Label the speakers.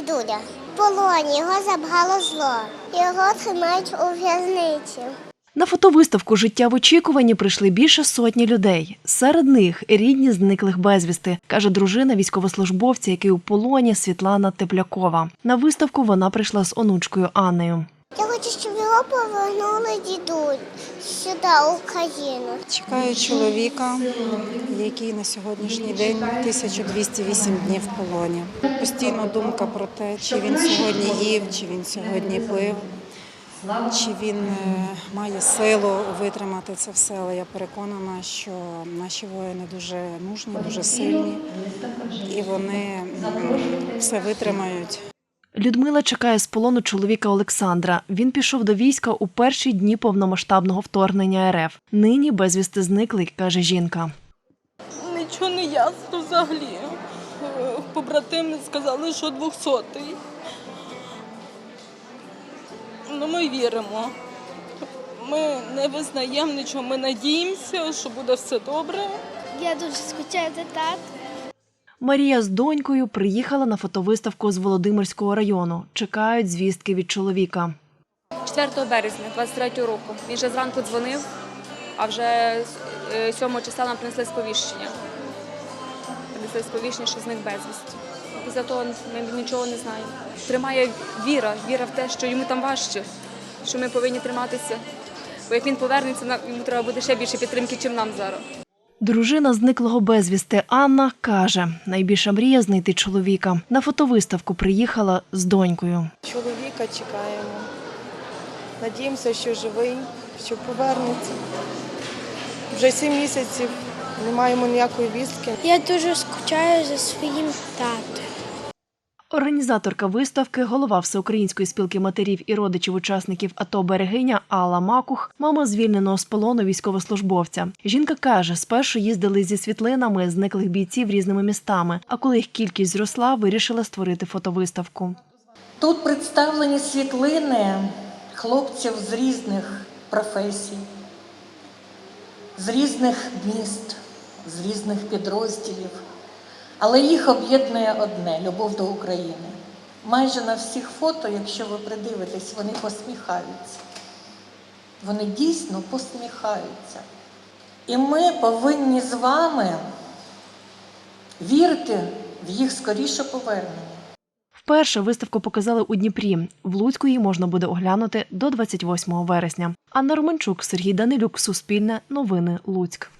Speaker 1: дідуля. В полоні його забгало зло. Його тримають у в'язниці.
Speaker 2: На фотовиставку Життя в очікуванні прийшли більше сотні людей. Серед них рідні зниклих безвісти, каже дружина військовослужбовця, який у полоні Світлана Теплякова. На виставку вона прийшла з онучкою Аннею.
Speaker 1: Я хочу, щоб його повернули дідуль сюди, в Україну.
Speaker 3: Чекаю чоловіка, який на сьогоднішній день 1208 днів в полоні. Постійно думка про те, чи він сьогодні їв, чи він сьогодні пив, чи він е, має силу витримати це все. Але я переконана, що наші воїни дуже мужні, дуже сильні, і вони все витримають.
Speaker 2: Людмила чекає з полону чоловіка Олександра. Він пішов до війська у перші дні повномасштабного вторгнення РФ. Нині безвісти зниклий, каже жінка.
Speaker 4: Нічого не ясно взагалі. Побратими сказали, що 200-й. Ну, ми віримо. Ми не визнаємо нічого, ми надіємося, що буде все добре.
Speaker 1: Я дуже скучаю за татом.
Speaker 2: Марія з донькою приїхала на фотовиставку з Володимирського району. Чекають звістки від чоловіка.
Speaker 5: 4 березня 23 року. Він вже зранку дзвонив, а вже е, 7 числа нам принесли сповіщення. Принесли сповіщення, що зник безвісті. Після того ми нічого не знаємо. Тримає віра, віра в те, що йому там важче, що ми повинні триматися. Бо як він повернеться, йому треба буде ще більше підтримки, ніж нам зараз.
Speaker 2: Дружина зниклого безвісти Анна каже, найбільша мрія знайти чоловіка. На фотовиставку приїхала з донькою.
Speaker 6: Чоловіка чекаємо. Надіємося, що живий, що повернеться. Вже сім місяців не маємо ніякої вістки.
Speaker 1: Я дуже скучаю за своїм татом.
Speaker 2: Організаторка виставки, голова Всеукраїнської спілки матерів і родичів учасників АТО Берегиня Алла Макух, мама звільненого з полону військовослужбовця. Жінка каже, спершу їздили зі світлинами зниклих бійців різними містами. А коли їх кількість зросла, вирішила створити фотовиставку.
Speaker 7: Тут представлені світлини хлопців з різних професій, з різних міст, з різних підрозділів. Але їх об'єднує одне любов до України. Майже на всіх фото, якщо ви придивитесь, вони посміхаються. Вони дійсно посміхаються. І ми повинні з вами вірити в їх скоріше повернення.
Speaker 2: Вперше виставку показали у Дніпрі. В Луцьку її можна буде оглянути до 28 вересня. Анна Романчук, Сергій Данилюк, Суспільне, Новини Луцьк.